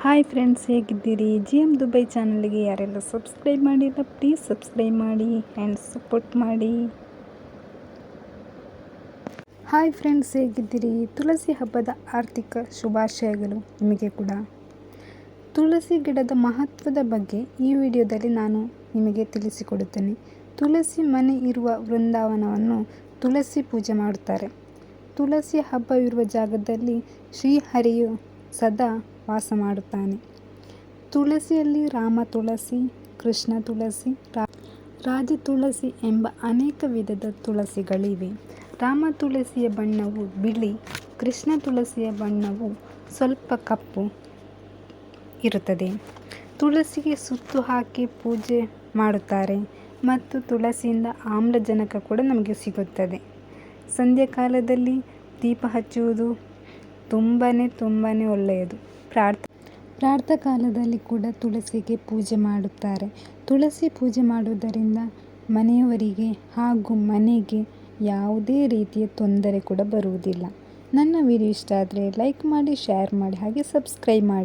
Hi friends, ಹೇಗಿದ್ದೀರಿ? G M Dubai ಚಾನಲ್ಗೆ ಯಾರೆಲ್ಲ ಸಬ್ಸ್ಕ್ರೈಬ್ ಮಾಡಿಲ್ಲ, ಪ್ಲೀಸ್ ಸಬ್ಸ್ಕ್ರೈಬ್ ಮಾಡಿ ಆ್ಯಂಡ್ ಸಪೋರ್ಟ್ ಮಾಡಿ. ಹಾಯ್ ಫ್ರೆಂಡ್ಸ್, ಹೇಗಿದ್ದೀರಿ? ತುಳಸಿ ಹಬ್ಬದ ಆರ್ಥಿಕ ಶುಭಾಶಯಗಳು ನಿಮಗೆ ಕೂಡ. ತುಳಸಿ ಗಿಡದ ಮಹತ್ವದ ಬಗ್ಗೆ ಈ ವಿಡಿಯೋದಲ್ಲಿ ನಾನು ನಿಮಗೆ ತಿಳಿಸಿಕೊಡುತ್ತೇನೆ. ತುಳಸಿ ಮನೆ ಇರುವ ವೃಂದಾವನವನ್ನು ತುಳಸಿ ಪೂಜೆ ಮಾಡುತ್ತಾರೆ. ತುಳಸಿ ಹಬ್ಬವಿರುವ ಜಾಗದಲ್ಲಿ ಶ್ರೀಹರಿಯು ಸದಾ ವಾಸ ಮಾಡುತ್ತಾನೆ. ತುಳಸಿಯಲ್ಲಿ ರಾಮ ತುಳಸಿ, ಕೃಷ್ಣ ತುಳಸಿ ರಾಜ ತುಳಸಿ ಎಂಬ ಅನೇಕ ವಿಧದ ತುಳಸಿಗಳಿವೆ. ರಾಮ ತುಳಸಿಯ ಬಣ್ಣವು ಬಿಳಿ, ಕೃಷ್ಣ ತುಳಸಿಯ ಬಣ್ಣವು ಸ್ವಲ್ಪ ಕಪ್ಪು ಇರುತ್ತದೆ. ತುಳಸಿಗೆ ಸುತ್ತು ಹಾಕಿ ಪೂಜೆ ಮಾಡುತ್ತಾರೆ ಮತ್ತು ತುಳಸಿಯಿಂದ ಆಮ್ಲಜನಕ ಕೂಡ ನಮಗೆ ಸಿಗುತ್ತದೆ. ಸಂಧ್ಯಾಕಾಲದಲ್ಲಿ ದೀಪ ಹಚ್ಚುವುದು ತುಂಬಾ ತುಂಬಾ ಒಳ್ಳೆಯದು. ಪ್ರಾರ್ಥ ಪ್ರಾರ್ಥ ಕಾಲದಲ್ಲಿ ಕೂಡ ತುಳಸಿಗೆ ಪೂಜೆ ಮಾಡುತ್ತಾರೆ. ತುಳಸಿ ಪೂಜೆ ಮಾಡುವುದರಿಂದ ಮನೆಯವರಿಗೆ ಹಾಗೂ ಮನೆಗೆ ಯಾವುದೇ ರೀತಿಯ ತೊಂದರೆ ಕೂಡ ಬರುವುದಿಲ್ಲ. ನನ್ನ ವಿಡಿಯೋ ಇಷ್ಟ ಆದರೆ ಲೈಕ್ ಮಾಡಿ, ಶೇರ್ ಮಾಡಿ, ಹಾಗೆ ಸಬ್ಸ್ಕ್ರೈಬ್ ಮಾಡಿ.